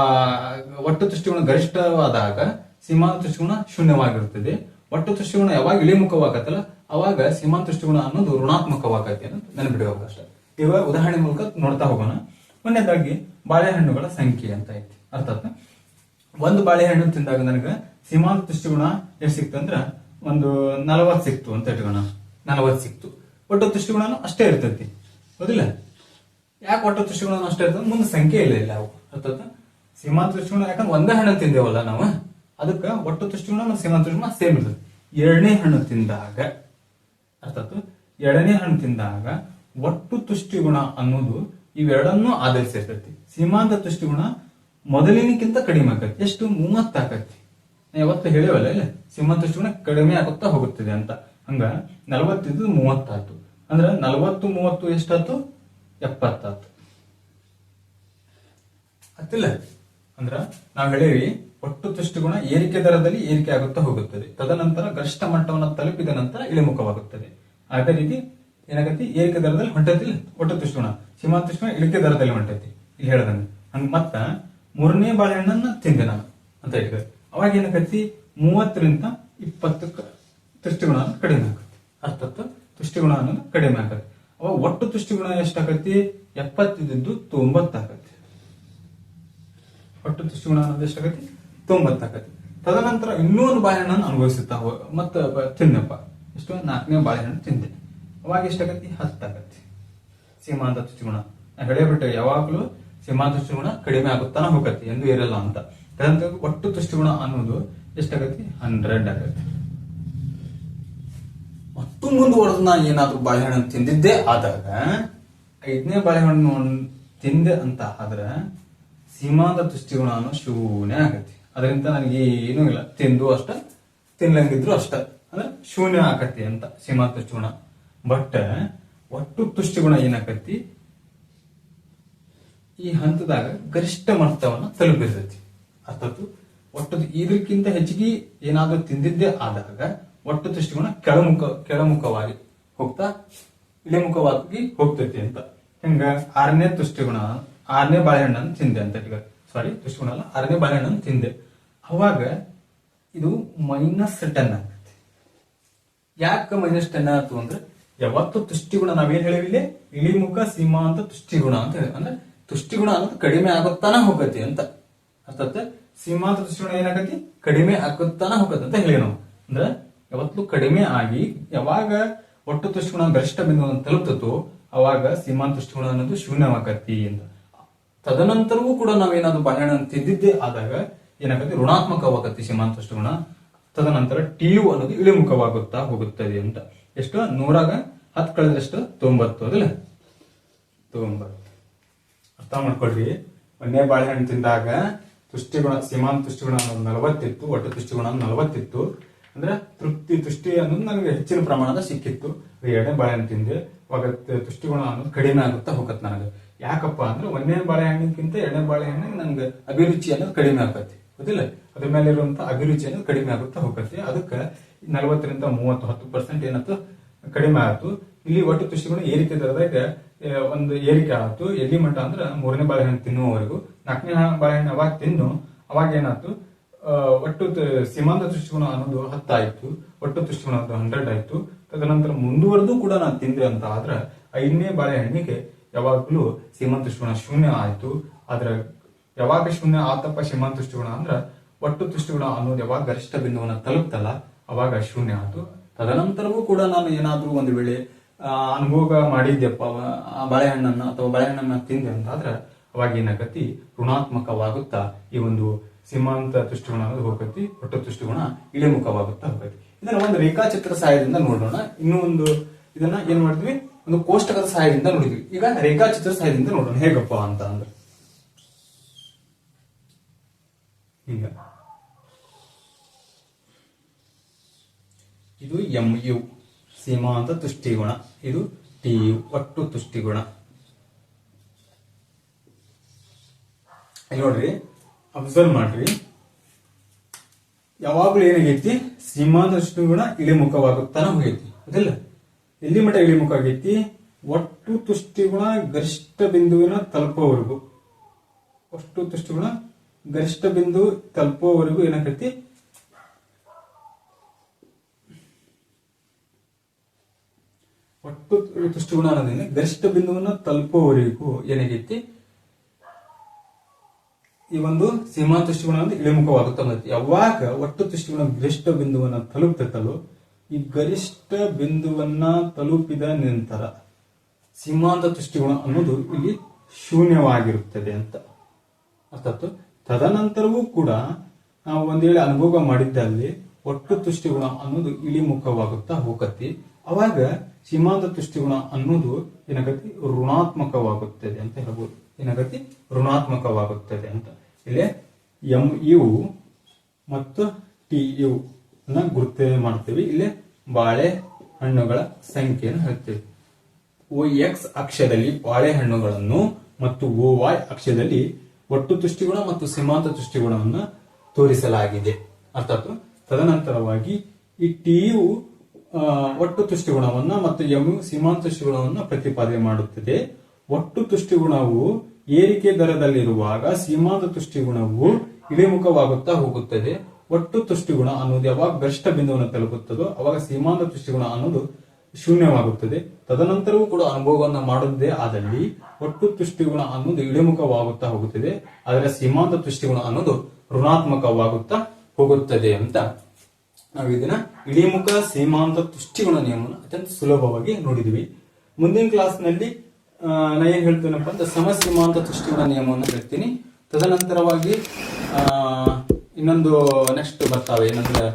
ಒಟ್ಟು ತುಷ್ಟಿಗುಣ ಗರಿಷ್ಠವಾದಾಗ ಸೀಮಾಂತ ತುಷ್ಟಿಗುಣ ಶೂನ್ಯವಾಗಿರುತ್ತದೆ ಒಟ್ಟು ತುಷ್ಟಿಗುಣ ಯಾವಾಗ ಇಳಿಮುಖವಾಗತ್ತಲ್ಲ, ಅವಾಗ ಸೀಮಾಂತ ತುಷ್ಟಿಗುಣ ಅನ್ನೋದು ಋಣಾತ್ಮಕವಾಗತ್ತೆ ಅಂತ ನೆನಪಿಡಬೇಕು ಅಷ್ಟೇ ಇವಾಗ ಉದಾಹರಣೆ ಮೂಲಕ ನೋಡ್ತಾ ಹೋಗೋಣ. ಮೊನ್ನೆದಾಗಿ ಬಾಳೆಹಣ್ಣುಗಳ ಸಂಖ್ಯೆ ಅಂತ ಐತಿ. ಅರ್ಥಾತ್ ಒಂದು ಬಾಳೆಹಣ್ಣು ತಿಂದಾಗ ನನಗೆ ಸೀಮಾಂತ ತುಷ್ಟಿಗುಣ ಎಷ್ಟು ಸಿಕ್ತು ಅಂದ್ರ ಒಂದು ನಲವತ್ತು ಸಿಕ್ತು ಅಂತ ಇಟ್ಕೋಣ. ನಲವತ್ತು ಸಿಕ್ತು. ಒಟ್ಟು ತುಷ್ಟಿಗುಣನು ಅಷ್ಟೇ ಇರ್ತೈತಿ. ಹೌದಿಲ್ಲ ಯಾಕೆ ಒಟ್ಟು ತುಷ್ಟಿಗುಣ ಅಷ್ಟೇ ಇರ್ತದೆ ಮುಂದೆ ಸಂಖ್ಯೆ ಇಲ್ಲ ಇಲ್ಲ ಅವು ಅರ್ಥಾತ್ ಸೀಮಾ ತ್ರಿಶಿಕೋಣ ಯಾಕಂದ್ರೆ ಒಂದೇ ಹಣ್ಣು ತಿಂದೇವಲ್ಲ ನಾವು, ಅದಕ್ಕೆ ಒಟ್ಟು ತುಷ್ಟಿಗುಣ ಮತ್ತು ಸೀಮಾ ತ್ರಿಶಿಕೋಣ ಸೇಮ್ ಇರ್ತದೆ. ಎರಡನೇ ಹಣ್ಣು ತಿಂದಾಗ ಅರ್ಥಾತ್ ಎರಡನೇ ಹಣ್ಣು ತಿಂದಾಗ ಒಟ್ಟು ತುಷ್ಟಿಗುಣ ಅನ್ನೋದು ಇವೆರಡನ್ನೂ ಆಧರಿಸಿರ್ತೈತಿ ಸೀಮಾಂತ ತುಷ್ಟಿಗುಣ ಮೊದಲಿನಕ್ಕಿಂತ ಕಡಿಮೆ ಆಕತಿ. ಎಷ್ಟು? ಮೂವತ್ತು ಆಗತ್ತೆ ನಾ ಯಾವತ್ತು ಹೇಳಿವಲ್ಲ, ಇಲ್ಲ? ಸೀಮಾಂತ ತುಷ್ಟಿಗುಣ ಕಡಿಮೆ ಆಗುತ್ತಾ ಹೋಗುತ್ತದೆ ಅಂತ. ಹಂಗ ನಲವತ್ತಿದ್ದು ಮೂವತ್ತಾಯ್ತು. ಅಂದ್ರೆ ನಲವತ್ತು, ಮೂವತ್ತು ಎಷ್ಟಾತು ಎಪ್ಪತ್ತಾತು ಅತ್ತಿಲ್ಲ. ಅಂದ್ರ ನಾವ್ ಹೇಳೇವಿ ಒಟ್ಟು ತುಷ್ಟಿಗುಣ ಏರಿಕೆ ದರದಲ್ಲಿ ಏರಿಕೆ ಆಗುತ್ತಾ ಹೋಗುತ್ತದೆ. ತದನಂತರ ಗರಿಷ್ಠ ಮಟ್ಟವನ್ನು ತಲುಪಿದ ನಂತರ ಇಳಿಮುಖವಾಗುತ್ತದೆ. ಅದೇ ರೀತಿ ಏನಾಗತಿ ಏರಿಕೆ ದರದಲ್ಲಿ ಹೊಂಟೈತಿಲ್ಲ ಒಟ್ಟು ತುಷ್ಟಿಗುಣ ಸೀಮಾ ತುಷ್ಟಿಗುಣ ಇಳಿಕೆ ದರದಲ್ಲಿ ಹೊಂಟೈತಿ. ಇಲ್ಲಿ ಹೇಳದಂಗೆ ಹಂಗ ಮತ್ತ ಮೂರನೇ ಬಾಳೆಹಣ್ಣನ್ನ ತಿಂದೆ ನಾನು ಅಂತ ಹೇಳಿದ್ರೆ ಅವಾಗ ಏನಾಗತಿ ಮೂವತ್ತರಿಂದ ಇಪ್ಪತ್ತು ತುಷ್ಟಿಗುಣ ಕಡಿಮೆ ಆಗುತ್ತೆ. ಅರ್ಥಾತ್ ತುಷ್ಟಿಗುಣ ಅನ್ನೋದು ಕಡಿಮೆ ಆಗತ್ತೆ. ಅವಾಗ ಒಟ್ಟು ತುಷ್ಟಿಗುಣ ಎಷ್ಟಾಗತ್ತಿ? ಎಪ್ಪತ್ತಿದ್ದು ತೊಂಬತ್ತಾಗತ್ತೆ. ಒಟ್ಟು ತುಷ್ಟಿಗುಣ ಅನ್ನೋದು ಎಷ್ಟಾಗತ್ತಿ? ತೊಂಬತ್ತಾಗತ್ತೆ. ತದನಂತರ ಇನ್ನೊಂದು ಬಾಳೆಹಣ್ಣನ್ನು ಅನುಭವಿಸುತ್ತಾ ಮತ್ತ ತಿನ್ನಪ್ಪ ಎಷ್ಟು? ನಾಲ್ಕನೇ ಬಾಳೆಹಣ್ಣು ತಿಂದೆ. ಅವಾಗ ಎಷ್ಟಾಗತ್ತಿ? ಹತ್ತಾಗತ್ತೆ. ಸೀಮಾಂತ ತುಷ್ಟಿಗುಣ. ನಾ ಹೇಳಿಬಿಟ್ಟೆ, ಯಾವಾಗಲೂ ಸೀಮಾಂತ ತುಷ್ಟಿಗುಣ ಕಡಿಮೆ ಆಗುತ್ತಾನ ಹೋಗತ್ತೆ, ಎಂದು ಇರಲ್ಲ ಅಂತ. ತದನಂತರ ಒಟ್ಟು ತುಷ್ಟಿಗುಣ ಅನ್ನೋದು ಎಷ್ಟಾಗತ್ತಿ? ಹಂಡ್ರೆಡ್ ಆಗತ್ತೆ ಮುಂದುವರೆದು ನಾ ಏನಾದ್ರೂ ಬಾಳೆಹಣ್ಣು ತಿಂದಿದ್ದೇ ಆದಾಗ, ಐದನೇ ಬಾಳೆಹಣ್ಣು ತಿಂದೆ ಅಂತ ಆದ್ರೆ ಸೀಮಾಂತ ತುಷ್ಟಿಗುಣ ಅನ್ನೋ ಶೂನ್ಯ ಆಗತ್ತೆ. ಅದರಿಂದ ನನಗೆ ಏನೂ ಇಲ್ಲ. ತಿಂದು ಅಷ್ಟ, ತಿನ್ಲಂಗಿದ್ರು ಅಷ್ಟ. ಅಂದ್ರೆ ಶೂನ್ಯ ಆಕತಿ ಅಂತ, ಸೀಮಾಂತ ತುಷ್ಟಿಗುಣ ಬಟ್ ಒಟ್ಟು ತುಷ್ಟಿಗುಣ ಏನಾಕತಿ ಈ ಹಂತದಾಗ ಗರಿಷ್ಠ ಮಟ್ಟವನ್ನ ತಲುಪಿರ್ತೈತಿ. ಅರ್ಥಾತ್ ಒಟ್ಟು ಇದಕ್ಕಿಂತ ಹೆಚ್ಚಿಗೆ ಏನಾದ್ರೂ ತಿಂದಿದ್ದೇ ಆದಾಗ ಒಟ್ಟು ದೃಷ್ಟಿಕೋನ ಕೆಳಮುಖ, ಕೆಳಮುಖವಾಗಿ ಹೋಗ್ತಾ, ಇಳಿಮುಖವಾಗಿ ಹೋಗ್ತೈತಿ ಅಂತ. ಹಿಂಗ ಆರನೇ ತುಷ್ಟಿಗುಣ ಆರನೇ ಬಾಳೆಹಣ್ಣನ್ನು ತಿಂದೆ ಅಂತ ಈಗ. ಸಾರಿ ತುಷ್ಟಿಗುಣ ಅಲ್ಲ, ಆರನೇ ಬಾಳೆಹಣ್ಣನ್ನು ತಿಂದೆ. ಅವಾಗ ಇದು ಮೈನಸ್ ಟೆನ್ ಆಗ್ತೈತಿ ಯಾಕೆ ಮೈನಸ್ ಟೆನ್ ಆಯ್ತು ಅಂದ್ರೆ, ಯಾವತ್ತು ತುಷ್ಟಿಗುಣ ನಾವೇನ್ ಹೇಳಿವಿಲ್ಲಿ? ಇಳಿಮುಖ ಸೀಮಾಂತ ತುಷ್ಟಿಗುಣ ಅಂತ ಹೇಳಿ ಅಂದ್ರೆ ತುಷ್ಟಿಗುಣ ಅನ್ನೋದು ಕಡಿಮೆ ಆಗುತ್ತಾನ ಹೋಗತಿ ಅಂತ. ಅರ್ಥಾತ್ ಸೀಮಾಂತ ತುಷ್ಟಿಗುಣ ಏನಾಗತಿ ಕಡಿಮೆ ಆಗುತ್ತಾನ ಹೋಗತ್ತೆ ಅಂತ ಹೇಳಿ ನಾವು. ಅಂದ್ರೆ ಯಾವತ್ತು ಕಡಿಮೆ ಆಗಿ ಯಾವಾಗ ಒಟ್ಟು ತುಷ್ಟಿಗುಣ ಗರಿಷ್ಠ ಬಿಂದುವನ್ನು ತಲುಪ್ತತೋ ಅವಾಗ ಸೀಮಾಂತ ತುಷ್ಟಿಗುಣ ಅನ್ನೋದು ಶೂನ್ಯವಾಗತಿ ಅಂತ ತದನಂತರವೂ ಕೂಡ ನಾವೇನಾದ್ರು ಬಾಳೆಹಣ್ಣನ್ನು ತಿಂದಿದ್ದೇ ಆದಾಗ ಏನಾಗತ್ತೆ? ಋಣಾತ್ಮಕವಾಗತ್ತೆ ಸೀಮಾಂತ ತುಷ್ಟಿಗುಣ, ತದನಂತರ ಟಿ ಯು ಅನ್ನೋದು ಇಳಿಮುಖವಾಗುತ್ತಾ ಹೋಗುತ್ತದೆ ಅಂತ. ಎಷ್ಟು? ನೂರಾಗ ಹತ್ತು ಕಳೆದಷ್ಟು ತೊಂಬತ್ತು. ಅದಲ್ಲ? ತೊಂಬತ್ತು. ಅರ್ಥ ಮಾಡ್ಕೊಳ್ರಿ. ಒಂದೇ ಬಾಳೆಹಣ್ಣು ತಿಂದಾಗ ತುಷ್ಟಿಗುಣ, ಸೀಮಾಂತ ತುಷ್ಟಿಗುಣ ಅನ್ನೋದು ನಲವತ್ತಿತ್ತು, ಒಟ್ಟು ತುಷ್ಟಿಗುಣ ನಲವತ್ತಿತ್ತು. ಅಂದ್ರೆ ತೃಪ್ತಿ, ತುಷ್ಟಿ ಅನ್ನೋದು ನನಗೆ ಹೆಚ್ಚಿನ ಪ್ರಮಾಣದ ಸಿಕ್ಕಿತ್ತು. ಎರಡನೇ ಬಾಳೆಹಣ್ಣು ತಿಂದೆ. ಅವಾಗ ತುಷ್ಟಿಗುಣ ಅನ್ನೋದು ಕಡಿಮೆ ಆಗುತ್ತಾ ಹೋಗತ್ತೆ ನನಗೆ. ಯಾಕಪ್ಪ ಅಂದ್ರೆ ಒಂದನೇ ಬಾಳೆಹಣ್ಣಿಗಿಂತ ಎರಡನೇ ಬಾಳೆಹಣ್ಣಿಗೆ ನನಗೆ ಅಭಿರುಚಿ ಅನ್ನೋದು ಕಡಿಮೆ ಆಗತ್ತೆ ಗೊತ್ತಿಲ್ಲ? ಅದ್ರ ಮೇಲೆ ಇರುವಂತ ಅಭಿರುಚಿ ಅನ್ನೋದು ಕಡಿಮೆ ಆಗುತ್ತಾ ಹೋಗತ್ತೆ. ಅದಕ್ಕೆ ನಲವತ್ತರಿಂದ ಮೂವತ್ತು, ಹತ್ತು ಪರ್ಸೆಂಟ್ ಏನಾಯ್ತು ಕಡಿಮೆ ಆಯ್ತು. ಇಲ್ಲಿ ಒಟ್ಟು ತುಷ್ಟಿಗುಣ ಏರಿಕೆ ದರದಾಗ ಒಂದು ಏರಿಕೆ ಆಯ್ತು. ಎಲ್ಲಿ ಮಟ್ಟ ಅಂದ್ರೆ ಮೂರನೇ ಬಾಳೆಹಣ್ಣು ತಿನ್ನುವವರೆಗೂ. ನಾಲ್ಕನೇ ಬಾಳೆಹಣ್ಣು ಅವಾಗ ತಿನ್ನು. ಅವಾಗ ಏನಾಯ್ತು? ಒಟ್ಟು ಸೀಮಾಂತ ದೃಷ್ಟಿಕೋನ ಅನ್ನೋದು ಹತ್ತಾಯ್ತು, ಒಟ್ಟು ದೃಷ್ಟಿಕೋನ ಅನ್ನೋದು ಹಂಡ್ರೆಡ್ ಆಯ್ತು. ತದನಂತರ ಮುಂದುವರೆದು ಕೂಡ ನಾನು ತಿಂದೆ ಅಂತ ಆದ್ರೆ, ಐದನೇ ಬಾಳೆಹಣ್ಣಿಗೆ ಯಾವಾಗಲೂ ಸೀಮಾಂತ ದೃಷ್ಟಿಕೋನ ಶೂನ್ಯ ಆಯ್ತು. ಆದ್ರೆ, ಯಾವಾಗ ಶೂನ್ಯ ಆತಪ್ಪ ಸೀಮಾಂತ ದೃಷ್ಟಿಕೋನ ಅಂದ್ರ, ಒಟ್ಟು ದೃಷ್ಟಿಕೋನ ಅನ್ನೋದು ಯಾವಾಗ ಗರಿಷ್ಠ ಬಿಂದುವನ್ನ ತಲುಪ್ತಲ್ಲ, ಅವಾಗ ಶೂನ್ಯ ಆಯ್ತು. ತದನಂತರವೂ ಕೂಡ ನಾನು ಏನಾದ್ರೂ ಒಂದು ವೇಳೆ ಅನುಭೋಗ ಮಾಡಿದ್ಯಪ್ಪ ಆ ಬಾಳೆಹಣ್ಣನ್ನ ಅಥವಾ ಬಾಳೆಹಣ್ಣನ್ನ ತಿಂದೆ ಅಂತಾದ್ರೆ ಅವಾಗ ಏನಾಗತಿ ಋಣಾತ್ಮಕವಾಗುತ್ತಾ, ಈ ಒಂದು ಸೀಮಾಂತ ತುಷ್ಟಿಗುಣ ಅನ್ನೋದು ಹೋಗತಿ ಒಟ್ಟು ತುಷ್ಟಿಗುಣ ಇಳಿಮುಖವಾಗುತ್ತಾ ಹೋಗತಿ ಇದನ್ನ ಒಂದು ರೇಖಾಚಿತ್ರ ಸಹಾಯದಿಂದ ನೋಡೋಣ. ಇನ್ನೂ ಒಂದು ಇದನ್ನ ಏನ್ ಮಾಡಿದ್ವಿ ಒಂದು ಕೋಷ್ಟಕದ ಸಹಾಯದಿಂದ ನೋಡಿದ್ವಿ. ಈಗ ರೇಖಾಚಿತ್ರ ಸಹಾಯದಿಂದ ನೋಡೋಣ. ಹೇಗಪ್ಪ ಅಂತ ಅಂದ್ರೆ. ಹಿಂಗ ಇದು ಎಂ ಯು ಸೀಮಾಂತ ತುಷ್ಟಿಗುಣ. ಇದು ಟಿ ಯು ಒಟ್ಟು ತುಷ್ಟಿಗುಣ. ನೋಡ್ರಿ. ಅಬ್ಸರ್ವ್ ಮಾಡ್ರಿ. ಯಾವಾಗ್ಲೂ ಏನಾಗೈತಿ ಸೀಮಾಂತ ತುಷ್ಟಿಗುಣ ಇಳಿಮುಖವಾಗುತ್ತಾನ ಹೋಗೈತಿ. ಅದಿಲ್ಲ. ಎಲ್ಲಿ ಮಟ್ಟ ಇಳಿಮುಖ ಆಗೈತಿ? ಒಟ್ಟು ತುಷ್ಟಿಗುಣ ಗರಿಷ್ಠ ಬಿಂದುವಿನ ತಲುಪುವವರೆಗೂ. ಒಟ್ಟು ತುಷ್ಟಿಗುಣ ಗರಿಷ್ಠ ಬಿಂದು ತಲುಪೋವರೆಗೂ ಏನಾಗೈತಿ? ಒಟ್ಟು ತುಷ್ಟಿಗುಣ ಅನ್ನೋದೇನೆ? ಗರಿಷ್ಠ ಬಿಂದುವನ್ನ ತಲುಪೋವರೆಗೂ ಏನಾಗೈತಿ? ಈ ಒಂದು ಸೀಮಾ ತುಷ್ಟಿಗುಣ ಅಂದ್ರೆ ಇಳಿಮುಖವಾಗುತ್ತ ಬಂದೈತಿ ಯಾವಾಗ ಒಟ್ಟು ತುಷ್ಟಿಗುಣ ಗರಿಷ್ಠ ಬಿಂದುವನ್ನ ತಲುಪ್ತೈತಲ್ಲೋ ಈ ಗರಿಷ್ಠ ಬಿಂದುವನ್ನ ತಲುಪಿದ ನಂತರ ಸೀಮಾಂತ ತುಷ್ಟಿಗುಣ ಅನ್ನೋದು ಇಲ್ಲಿ ಶೂನ್ಯವಾಗಿರುತ್ತದೆ ಅಂತ ಅರ್ಥಾತ್ ತದನಂತರವೂ ಕೂಡ ನಾವು ಒಂದ್ ವೇಳೆ ಅನುಭವ ಮಾಡಿದ್ದಲ್ಲಿ ಒಟ್ಟು ತುಷ್ಟಿಗುಣ ಅನ್ನೋದು ಇಳಿಮುಖವಾಗುತ್ತಾ ಹೋಗತಿ ಅವಾಗ ಸೀಮಾಂತ ತುಷ್ಟಿಗುಣ ಅನ್ನೋದು ಏನಾಗತಿ? ಋಣಾತ್ಮಕವಾಗುತ್ತದೆ ಅಂತ ಹೇಳ್ಬೋದು. ಏನಾಗತಿ? ಋಣಾತ್ಮಕವಾಗುತ್ತದೆ ಅಂತ. ಇಲ್ಲಿ ಎಂ ಯು ಮತ್ತು ಟಿ ಯು ನ ಗುರುತ ಮಾಡ್ತೀವಿ. ಇಲ್ಲಿ ಬಾಳೆ ಹಣ್ಣುಗಳ ಸಂಖ್ಯೆಯನ್ನು ಹೇಳ್ತೇವೆ. ಓ, ಎಕ್ಸ್ ಅಕ್ಷದಲ್ಲಿ ಬಾಳೆಹಣ್ಣುಗಳನ್ನು ಮತ್ತು ಓ, ವೈ ಅಕ್ಷದಲ್ಲಿ ಒಟ್ಟು ತುಷ್ಟಿಗುಣ ಮತ್ತು ಸೀಮಾಂತ ತುಷ್ಟಿಗುಣವನ್ನು ತೋರಿಸಲಾಗಿದೆ. ಅರ್ಥಾತ್ ತದನಂತರವಾಗಿ ಈ ಟಿಯು ಒಟ್ಟು ತುಷ್ಟಿಗುಣವನ್ನು ಮತ್ತು ಎಂ ಯು ಸೀಮಾಂತ ತುಷ್ಟಿಗುಣವನ್ನು ಪ್ರತಿಪಾದನೆ ಮಾಡುತ್ತದೆ. ಒಟ್ಟು ತುಷ್ಟಿಗುಣವು ಏರಿಕೆ ದರದಲ್ಲಿರುವಾಗ ಸೀಮಾಂತ ತುಷ್ಟಿಗುಣವು ಇಳಿಮುಖವಾಗುತ್ತಾ ಹೋಗುತ್ತದೆ. ಒಟ್ಟು ತುಷ್ಟಿಗುಣ ಅನ್ನೋದು ಯಾವಾಗ ಗರಿಷ್ಠ ಬಿಂದುವನ್ನು ತಲುಪುತ್ತದೋ ಅವಾಗ ಸೀಮಾಂತ ತುಷ್ಟಿಗುಣ ಅನ್ನೋದು ಶೂನ್ಯವಾಗುತ್ತದೆ. ತದನಂತರವೂ ಕೂಡ ಅನುಭವವನ್ನು ಮಾಡುವುದೇ ಆದಲ್ಲಿ ಒಟ್ಟು ತುಷ್ಟಿಗುಣ ಅನ್ನೋದು ಇಳಿಮುಖವಾಗುತ್ತಾ ಹೋಗುತ್ತದೆ. ಆದರೆ ಸೀಮಾಂತ ತುಷ್ಟಿಗುಣ ಅನ್ನೋದು ಋಣಾತ್ಮಕವಾಗುತ್ತಾ ಹೋಗುತ್ತದೆ ಅಂತ ನಾವು ಇದನ್ನ ಇಳಿಮುಖ ಸೀಮಾಂತ ತುಷ್ಟಿಗುಣ ನಿಯಮವನ್ನು ಅತ್ಯಂತ ಸುಲಭವಾಗಿ ನೋಡಿದ್ವಿ ಮುಂದಿನ ಕ್ಲಾಸ್ನಲ್ಲಿ ನಾ ಏನ್ ಹೇಳ್ತೇನಪ್ಪ ಅಂತ ಸಮಸೀಮಾಂತ ತುಷ್ಟಿಗುಣ ನಿಯಮವನ್ನು ಹೇಳ್ತೀನಿ. ತದನಂತರವಾಗಿ ಇನ್ನೊಂದು ನೆಕ್ಸ್ಟ್ ಬರ್ತಾವೆ. ಏನಂದ್ರೆ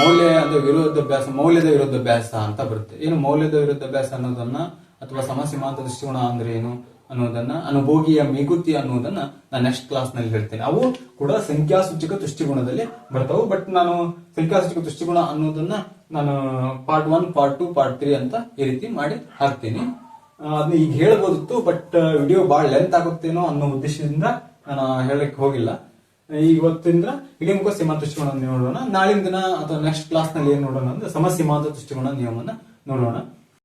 ಮೌಲ್ಯದ ವಿರೋಧ ಅಭ್ಯಾಸ, ಮೌಲ್ಯದ ವಿರೋಧಾಭ್ಯಾಸ ಅಂತ ಬರುತ್ತೆ. ಏನು ಮೌಲ್ಯದ ವಿರೋಧಾಭ್ಯಾಸ ಅನ್ನೋದನ್ನ ಅಥವಾ ಸಮಸೀಮಾಂತ ದೃಷ್ಟಿಕೋನ ಅಂದ್ರೆ ಏನು ಅನ್ನೋದನ್ನ, ಅನುಭೋಗಿಯ ಮಿಗುತಿ ಅನ್ನೋದನ್ನ ನಾನು ನೆಕ್ಸ್ಟ್ ಕ್ಲಾಸ್ನಲ್ಲಿ ಹೇಳ್ತೇನೆ. ಅವು ಕೂಡ ಸಂಖ್ಯಾಸೂಚಕ ದೃಷ್ಟಿಗುಣದಲ್ಲಿ ಬರ್ತಾವೆ. ಬಟ್ ನಾನು ಸಂಖ್ಯಾಸೂಚಕ ದೃಷ್ಟಿಗುಣ ಅನ್ನೋದನ್ನ ನಾನು part one part two part three ಅಂತ ಈ ರೀತಿ ಮಾಡಿ ಹಾಕ್ತೀನಿ. ಅದನ್ನ ಈಗ ಹೇಳ್ಬೋದಿತ್ತು ಬಟ್ ವಿಡಿಯೋ ಬಹಳ ಲೆಂತ್ ಆಗುತ್ತೇನೋ ಅನ್ನೋ ಉದ್ದೇಶದಿಂದ ನಾನು ಹೇಳಕ್ಕೆ ಹೋಗಿಲ್ಲ. ಇವತ್ತಿಂದ ಮುಖ ಸೀಮಾಂತ ದೃಷ್ಟಿಕೋನ ನೋಡೋಣ. ನಾಳಿನ ದಿನ ಅಥವಾ ನೆಕ್ಸ್ಟ್ ಕ್ಲಾಸ್ನಲ್ಲಿ ಏನ್ ನೋಡೋಣ ಅಂದ್ರೆ ಸಮಸೀಮಾಂತ ದೃಷ್ಟಿಕೋನ ನಿಯಮವನ್ನ ನೋಡೋಣ.